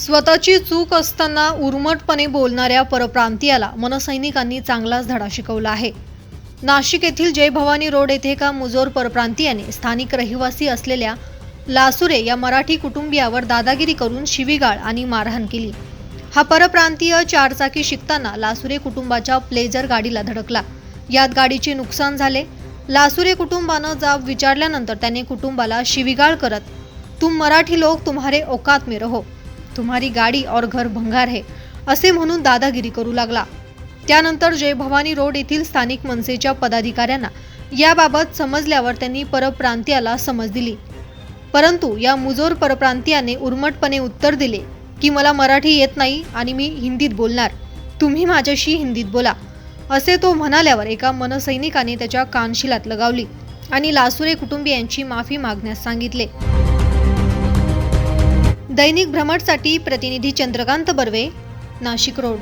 स्वतःची चूक असताना उर्मटपणे बोलणाऱ्या परप्रांतीयाला मनसैनिकांनी चांगलाच धडा शिकवला आहे. नाशिक येथील जय भवानी रोड येथे एका मुजोर परप्रांतीयाने स्थानिक रहिवासी असलेल्या लासुरे या मराठी कुटुंबियावर दादागिरी करून शिवीगाळ आणि मारहाण केली. हा परप्रांतीय चारचाकी शिकताना लासुरे कुटुंबाच्या प्लेजर गाडीला धडकला. यात गाडीचे नुकसान झाले. लासुरे कुटुंबानं जाब विचारल्यानंतर त्याने कुटुंबाला शिवीगाळ करत तुम मराठी लोक तुम्हारे औकात में रहो. तुम्हारी गाडी और घर भंगार है असे म्हणून दादागिरी करू लागला. त्यानंतर जय भवानी रोड येथील स्थानिक मनसेच्या पदाधिकाऱ्यांना याबाबत समजल्यावर त्यांनी परप्रांतीयाला समज दिली. परंतु या मुजोर परप्रांतीयाने उर्मटपणे उत्तर दिले की मला मराठी येत नाही आणि मी हिंदीत बोलणार. तुम्ही माझ्याशी हिंदीत बोला. असे तो म्हणाल्यावर एका मनसैनिकाने त्याच्या कानशिलात लगावली आणि लासुरे कुटुंबियांची माफी मागण्यास सांगितले. दैनिक भ्रमटसाठी प्रतिनिधी चंद्रकांत बर्वे नाशिक रोड